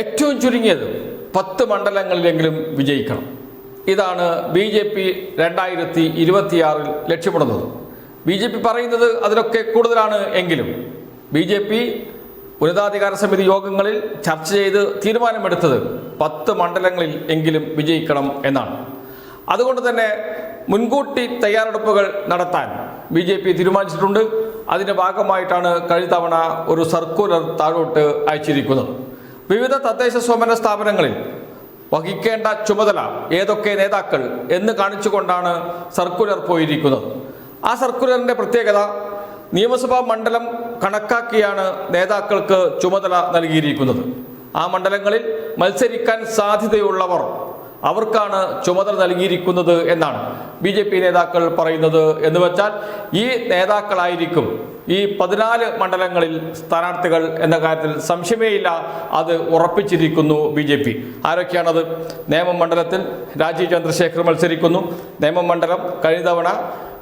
ഏറ്റവും ചുരുങ്ങിയത് പത്ത് മണ്ഡലങ്ങളിലെങ്കിലും വിജയിക്കണം. ഇതാണ് ബി ജെ പി രണ്ടായിരത്തി ഇരുപത്തിയാറിൽ ലക്ഷ്യമിടുന്നത്. ബി ജെ പി പറയുന്നത് അതിലൊക്കെ കൂടുതലാണ് എങ്കിലും ബി ജെ പി ഉന്നതാധികാര സമിതി യോഗങ്ങളിൽ ചർച്ച ചെയ്ത് തീരുമാനമെടുത്തത് പത്ത് മണ്ഡലങ്ങളിൽ എങ്കിലും വിജയിക്കണം എന്നാണ്. അതുകൊണ്ട് തന്നെ മുൻകൂട്ടി തയ്യാറെടുപ്പുകൾ നടത്താൻ ബി ജെ പി തീരുമാനിച്ചിട്ടുണ്ട്. അതിന്റെ ഭാഗമായിട്ടാണ് കഴിഞ്ഞ തവണ ഒരു സർക്കുലർ താഴോട്ട് അയച്ചിരിക്കുന്നത്. വിവിധ തദ്ദേശ സ്വയംഭരണ സ്ഥാപനങ്ങളിൽ വഹിക്കേണ്ട ചുമതല ഏതൊക്കെ നേതാക്കൾ എന്ന് കാണിച്ചുകൊണ്ടാണ് സർക്കുലർ പോയിരിക്കുന്നത്. ആ സർക്കുലറിന്റെ പ്രത്യേകത നിയമസഭാ മണ്ഡലം കണക്കാക്കിയാണ് നേതാക്കൾക്ക് ചുമതല നൽകിയിരിക്കുന്നത്. ആ മണ്ഡലങ്ങളിൽ മത്സരിക്കാൻ സാധ്യതയുള്ളവർ അവർക്കാണ് ചുമതല നൽകിയിരിക്കുന്നത് എന്നാണ് ബി ജെ പി നേതാക്കൾ പറയുന്നത് എന്ന് വെച്ചാൽ ഈ നേതാക്കളായിരിക്കും ഈ പതിനാല് മണ്ഡലങ്ങളിൽ സ്ഥാനാർത്ഥികൾ എന്ന കാര്യത്തിൽ സംശയമേയില്ല. അത് ഉറപ്പിച്ചിരിക്കുന്നു ബി ജെ പി. ആരൊക്കെയാണത്? നേമം മണ്ഡലത്തിൽ രാജീവ് ചന്ദ്രശേഖർ മത്സരിക്കുന്നു. നേമം മണ്ഡലം കഴിഞ്ഞ തവണ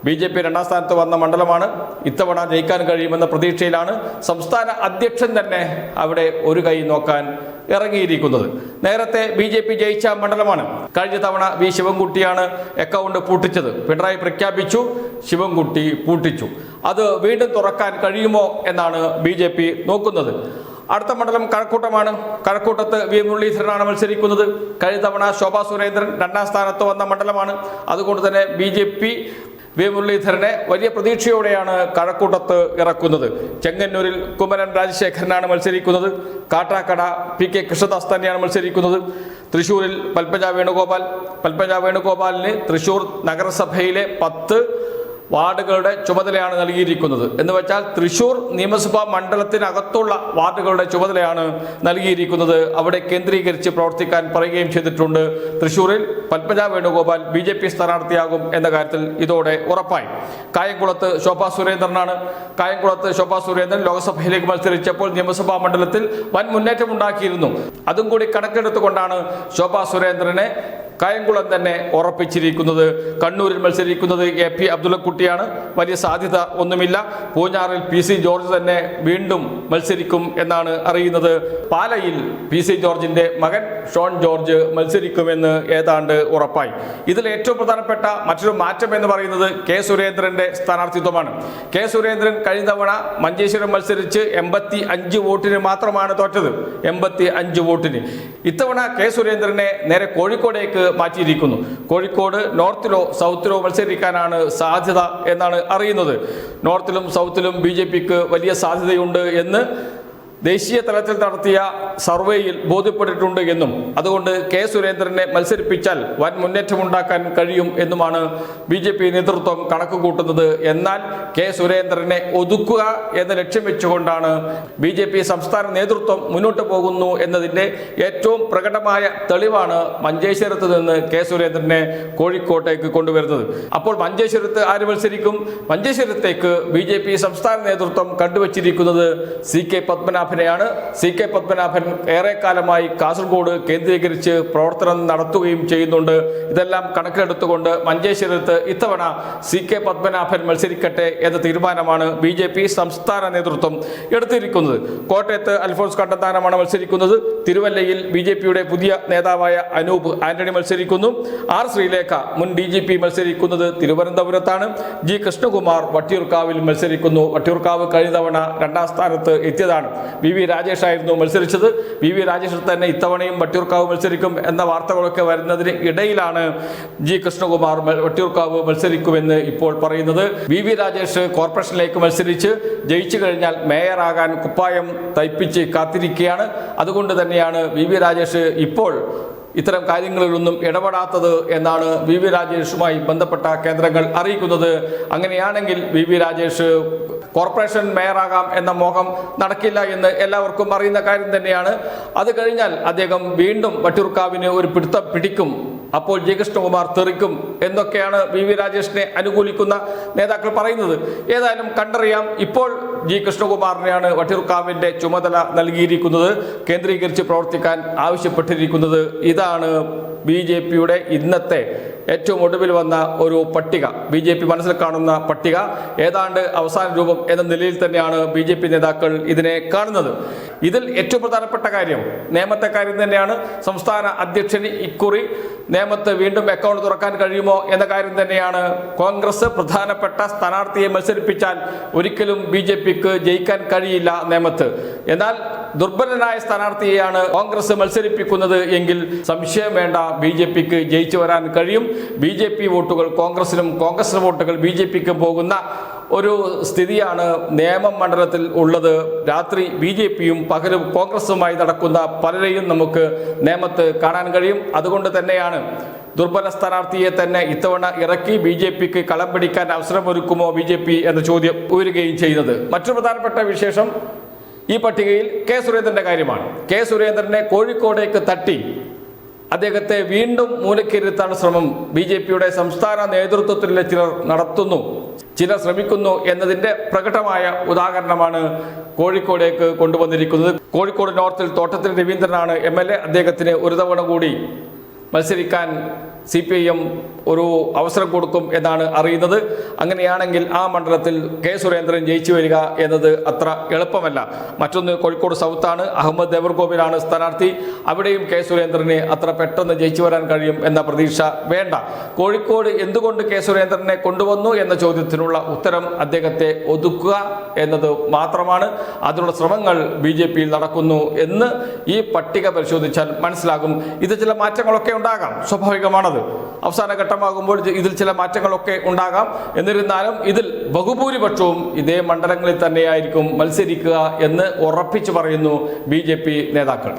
ബി ജെ പി രണ്ടാം സ്ഥാനത്ത് വന്ന മണ്ഡലമാണ്. ഇത്തവണ ജയിക്കാൻ കഴിയുമെന്ന പ്രതീക്ഷയിലാണ്. സംസ്ഥാന അധ്യക്ഷൻ തന്നെ അവിടെ ഒരു കൈ നോക്കാൻ ഇറങ്ങിയിരിക്കുന്നത്. നേരത്തെ ബി ജെ പി ജയിച്ച മണ്ഡലമാണ്. കഴിഞ്ഞ തവണ വി ശിവൻകുട്ടിയാണ് അക്കൗണ്ട് പൂട്ടിച്ചത്. പിണറായി പ്രഖ്യാപിച്ചു ശിവൻകുട്ടി പൂട്ടിച്ചു. അത് വീണ്ടും തുറക്കാൻ കഴിയുമോ എന്നാണ് ബി ജെ പി നോക്കുന്നത്. അടുത്ത മണ്ഡലം കഴക്കൂട്ടമാണ്. കഴക്കൂട്ടത്ത് വി മുരളീധരനാണ് മത്സരിക്കുന്നത്. കഴിഞ്ഞ തവണ ശോഭാ സുരേന്ദ്രൻ രണ്ടാം സ്ഥാനത്ത് വന്ന മണ്ഡലമാണ്. അതുകൊണ്ട് തന്നെ ബി ജെ പി വി. മുരളീധരനെ വലിയ പ്രതീക്ഷയോടെയാണ് കഴക്കൂട്ടത്ത് ഇറക്കുന്നത്. ചെങ്ങന്നൂരിൽ കുമരൻ രാജശേഖരനാണ് മത്സരിക്കുന്നത്. കാട്ടാക്കട പി. കെ. കൃഷ്ണദാസ് തന്നെയാണ് മത്സരിക്കുന്നത്. തൃശ്ശൂരിൽ പൽപ്പജ വേണുഗോപാൽ പൽപ്പജ വേണുഗോപാലിന് തൃശ്ശൂർ നഗരസഭയിലെ പത്ത് വാർഡുകളുടെ ചുമതലയാണ് നൽകിയിരിക്കുന്നത്. എന്ന് വെച്ചാൽ തൃശൂർ നിയമസഭാ മണ്ഡലത്തിനകത്തുള്ള വാർഡുകളുടെ ചുമതലയാണ് നൽകിയിരിക്കുന്നത്. അവിടെ കേന്ദ്രീകരിച്ച് പ്രവർത്തിക്കാൻ പറയുകയും ചെയ്തിട്ടുണ്ട്. തൃശൂരിൽ Padmaja Venugopal B J P സ്ഥാനാർത്ഥിയാകും എന്ന കാര്യത്തിൽ ഇതോടെ ഉറപ്പായി. കായംകുളത്ത് ശോഭാ സുരേന്ദ്രനാണ്. കായംകുളത്ത് ശോഭാ സുരേന്ദ്രൻ ലോക്സഭയിലേക്ക് മത്സരിച്ചപ്പോൾ നിയമസഭാ മണ്ഡലത്തിൽ വൻ മുന്നേറ്റം ഉണ്ടാക്കിയിരുന്നു. അതും കൂടി കണക്കെടുത്തുകൊണ്ടാണ് ശോഭാ സുരേന്ദ്രനെ കായംകുളം തന്നെ ഉറപ്പിച്ചിരിക്കുന്നത്. കണ്ണൂരിൽ മത്സരിക്കുന്നത് എ പി അബ്ദുള്ളക്കുട്ടിയാണ് വലിയ സാധ്യത ഒന്നുമില്ല. പൂഞ്ഞാറിൽ പി സി ജോർജ് തന്നെ വീണ്ടും മത്സരിക്കും എന്നാണ് അറിയുന്നത്. പാലയിൽ പി സി ജോർജിന്റെ മകൻ ഷോൺ ജോർജ് മത്സരിക്കുമെന്ന് ഏതാണ്ട് ഉറപ്പായി. ഇതിൽ ഏറ്റവും പ്രധാനപ്പെട്ട മറ്റൊരു മാറ്റം എന്ന് പറയുന്നത് കെ സുരേന്ദ്രന്റെ സ്ഥാനാർത്ഥിത്വമാണ്. കെ സുരേന്ദ്രൻ കഴിഞ്ഞ തവണ മഞ്ചേശ്വരം മത്സരിച്ച് എൺപത്തി അഞ്ച് വോട്ടിന് മാത്രമാണ് തോറ്റത്. എൺപത്തി അഞ്ച് വോട്ടിന്. ഇത്തവണ കെ സുരേന്ദ്രനെ നേരെ കോഴിക്കോടേക്ക് മാറ്റിയിരിക്കുന്നു. കോഴിക്കോട് നോർത്തിലോ സൗത്തിലോ മത്സരിക്കാനാണ് സാധ്യത എന്നാണ് അറിയുന്നത്. നോർത്തിലും സൗത്തിലും ബി വലിയ സാധ്യതയുണ്ട് എന്ന് ദേശീയ തലത്തിൽ നടത്തിയ സർവേയിൽ ബോധ്യപ്പെട്ടിട്ടുണ്ട് എന്നും അതുകൊണ്ട് കെ സുരേന്ദ്രനെ മത്സരിപ്പിച്ചാൽ വൻ മുന്നേറ്റമുണ്ടാക്കാൻ കഴിയും എന്നുമാണ് ബി ജെ പി നേതൃത്വം കണക്ക് കൂട്ടുന്നത് എന്നാൽ കെ സുരേന്ദ്രനെ ഒതുക്കുക എന്ന ലക്ഷ്യം വെച്ചുകൊണ്ടാണ് ബി ജെ പി സംസ്ഥാന നേതൃത്വം മുന്നോട്ട് പോകുന്നു എന്നതിന്റെ ഏറ്റവും പ്രകടമായ തെളിവാണ് മഞ്ചേശ്വരത്ത് നിന്ന് കെ സുരേന്ദ്രനെ കോഴിക്കോട്ടേക്ക് കൊണ്ടുവരുന്നത്. അപ്പോൾ മഞ്ചേശ്വരത്ത് ആര് മത്സരിക്കും? മഞ്ചേശ്വരത്തേക്ക് ബി സംസ്ഥാന നേതൃത്വം കണ്ടുവച്ചിരിക്കുന്നത് സി കെ പത്മനാഭനെയാണ്. സി കെ പത്മനാഭൻ ഏറെക്കാലമായി കാസർഗോഡ് കേന്ദ്രീകരിച്ച് പ്രവർത്തനം നടത്തുകയും ചെയ്യുന്നുണ്ട്. ഇതെല്ലാം കണക്കിലെടുത്തുകൊണ്ട് മഞ്ചേശ്വരത്ത് ഇത്തവണ സി കെ പത്മനാഭൻ മത്സരിക്കട്ടെ എന്ന തീരുമാനമാണ് ബി ജെ പി സംസ്ഥാന നേതൃത്വം എടുത്തിരിക്കുന്നത്. കോട്ടയത്ത് അൽഫോൺസ് കണ്ടത്താനമാണ് മത്സരിക്കുന്നത്. തിരുവല്ലയിൽ ബി ജെ പിയുടെ പുതിയ നേതാവായ അനൂപ് ആന്റണി മത്സരിക്കുന്നു. ആർ ശ്രീലേഖ മുൻ ഡി ജി പി മത്സരിക്കുന്നത് തിരുവനന്തപുരത്താണ്. ജി കൃഷ്ണകുമാർ വട്ടിയൂർക്കാവിൽ മത്സരിക്കുന്നു. വട്ടിയൂർക്കാവ് കഴിഞ്ഞ തവണ രണ്ടാം സ്ഥാനത്ത് എത്തിയതാണ്. വി വി രാജേഷ് ആയിരുന്നു മത്സരിച്ചത്. വി വി രാജേഷ് തന്നെ ഇത്തവണയും വട്ടിയൂർക്കാവ് മത്സരിക്കും എന്ന വാർത്തകളൊക്കെ വരുന്നതിന് ഇടയിലാണ് ജി കൃഷ്ണകുമാർ വട്ടിയൂർക്കാവ് മത്സരിക്കുമെന്ന് ഇപ്പോൾ പറയുന്നത്. വി വി രാജേഷ് കോർപ്പറേഷനിലേക്ക് മത്സരിച്ച് ജയിച്ചു കഴിഞ്ഞാൽ മേയറാകാൻ കുപ്പായം തയ്പ്പിച്ച് കാത്തിരിക്കുകയാണ്. അതുകൊണ്ട് തന്നെയാണ് വി വി രാജേഷ് ഇപ്പോൾ ഇത്തരം കാര്യങ്ങളിലൊന്നും ഇടപെടാത്തത് എന്നാണ് വി വി രാജേഷുമായി ബന്ധപ്പെട്ട കേന്ദ്രങ്ങൾ അറിയിക്കുന്നത്. അങ്ങനെയാണെങ്കിൽ വി വി രാജേഷ് കോർപ്പറേഷൻ മേയറാകാം എന്ന മോഹം നടക്കില്ല എന്ന് എല്ലാവർക്കും അറിയുന്ന കാര്യം തന്നെയാണ്. അത് കഴിഞ്ഞാൽ അദ്ദേഹം വീണ്ടും വട്ടിയൂർക്കാവിന് ഒരു പിടുത്തം പിടിക്കും. അപ്പോൾ ജി കൃഷ്ണകുമാർ തെറിക്കും എന്നൊക്കെയാണ് വി വി രാജേഷിനെ അനുകൂലിക്കുന്ന നേതാക്കൾ പറയുന്നത്. ഏതായാലും കണ്ടറിയാം ഇപ്പോൾ ജി കൃഷ്ണകുമാറിനെയാണ് വട്ടിയൂർക്കാവിന്റെ ചുമതല നൽകിയിരിക്കുന്നത്. കേന്ദ്രീകരിച്ച് പ്രവർത്തിക്കാൻ ആവശ്യപ്പെട്ടിരിക്കുന്നത് ഇതാണ് ബി ജെ പിയുടെ ഇന്നത്തെ ഏറ്റവും ഒടുവിൽ വന്ന ഒരു പട്ടിക. ബി ജെ പി മനസ്സിൽ കാണുന്ന പട്ടിക. ഏതാണ്ട് അവസാന രൂപം എന്ന നിലയിൽ തന്നെയാണ് ബി ജെ പി നേതാക്കൾ ഇതിനെ കാണുന്നത്. ഇതിൽ ഏറ്റവും പ്രധാനപ്പെട്ട കാര്യം നേമത്തെ കാര്യം തന്നെയാണ്. സംസ്ഥാന അധ്യക്ഷന് ഇക്കുറി നേമത്ത് വീണ്ടും അക്കൗണ്ട് തുറക്കാൻ കഴിയുമോ എന്ന കാര്യം തന്നെയാണ്. കോൺഗ്രസ് പ്രധാനപ്പെട്ട സ്ഥാനാർത്ഥിയെ മത്സരിപ്പിച്ചാൽ ഒരിക്കലും ബി ജെ പിക്ക് ജയിക്കാൻ കഴിയില്ല നേമത്ത്. എന്നാൽ ദുർബലനായ സ്ഥാനാർത്ഥിയെയാണ് കോൺഗ്രസ് മത്സരിപ്പിക്കുന്നത് എങ്കിൽ സംശയം വേണ്ട. ബി ജെ പിക്ക് ജയിച്ചു വരാൻ കഴിയും. ബി ജെ പി വോട്ടുകൾ കോൺഗ്രസിനും കോൺഗ്രസിന് വോട്ടുകൾ ബി ജെ പിക്കും പോകുന്ന ഒരു സ്ഥിതിയാണ് നേമം മണ്ഡലത്തിൽ ഉള്ളത്. രാത്രി ബി ജെ പിയും പകലും കോൺഗ്രസുമായി നടക്കുന്ന പലരെയും നമുക്ക് നേമത്ത് കാണാൻ കഴിയും. അതുകൊണ്ട് തന്നെയാണ് ദുർബല സ്ഥാനാർത്ഥിയെ തന്നെ ഇത്തവണ ഇറക്കി ബി ജെ പിക്ക് കളം പിടിക്കാൻ അവസരമൊരുക്കുമോ ബി ജെ പി എന്ന ചോദ്യം ഉയരുകയും ചെയ്യുന്നത്. മറ്റു പ്രധാനപ്പെട്ട വിശേഷം ഈ പട്ടികയിൽ കെ സുരേന്ദ്രന്റെ കാര്യമാണ്. കെ സുരേന്ദ്രനെ കോഴിക്കോടേക്ക് തട്ടി. അദ്ദേഹത്തെ വീണ്ടും മൂലക്കിരുത്താൻ ശ്രമം ബി ജെ പിയുടെ സംസ്ഥാന നേതൃത്വത്തിലെ ചിലർ നടത്തുന്നു. ചിലർ ശ്രമിക്കുന്നു എന്നതിന്റെ പ്രകടമായ ഉദാഹരണമാണ് കോഴിക്കോടേക്ക് കൊണ്ടുവന്നിരിക്കുന്നത്. കോഴിക്കോട് നോർത്തിൽ തോട്ടത്തിൽ രവീന്ദ്രനാണ് എം എൽ എ. അദ്ദേഹത്തിന് ഒരു തവണ കൂടി മത്സരിക്കാൻ സി പി ഐ എം ഒരു അവസരം കൊടുക്കും എന്നാണ് അറിയുന്നത്. അങ്ങനെയാണെങ്കിൽ ആ മണ്ഡലത്തിൽ കെ സുരേന്ദ്രൻ ജയിച്ചു വരിക എന്നത് അത്ര എളുപ്പമല്ല. മറ്റൊന്ന് കോഴിക്കോട് സൗത്താണ്. അഹമ്മദ് ദേവർകോവിലാണ് സ്ഥാനാർത്ഥി. അവിടെയും കെ സുരേന്ദ്രനെ അത്ര പെട്ടെന്ന് ജയിച്ചു വരാൻ കഴിയും എന്ന പ്രതീക്ഷ വേണ്ട. കോഴിക്കോട് എന്തുകൊണ്ട് കെ സുരേന്ദ്രനെ കൊണ്ടുവന്നു എന്ന ചോദ്യത്തിനുള്ള ഉത്തരം അദ്ദേഹത്തെ ഒതുക്കുക എന്നത് മാത്രമാണ്. അതിനുള്ള ശ്രമങ്ങൾ ബി നടക്കുന്നു എന്ന് ഈ പട്ടിക പരിശോധിച്ചാൽ മനസ്സിലാകും. ഇത് ചില മാറ്റങ്ങളൊക്കെ ഉണ്ടാകാം. സ്വാഭാവികമാണത്. അവസാന ഘട്ടമാകുമ്പോൾ ഇതിൽ ചില മാറ്റങ്ങളൊക്കെ ഉണ്ടാകാം. എന്നിരുന്നാലും ഇതിൽ ബഹുഭൂരിപക്ഷവും ഇതേ മണ്ഡലങ്ങളിൽ തന്നെയായിരിക്കും മത്സരിക്കുക എന്ന് ഉറപ്പിച്ചു പറയുന്നു ബി നേതാക്കൾ.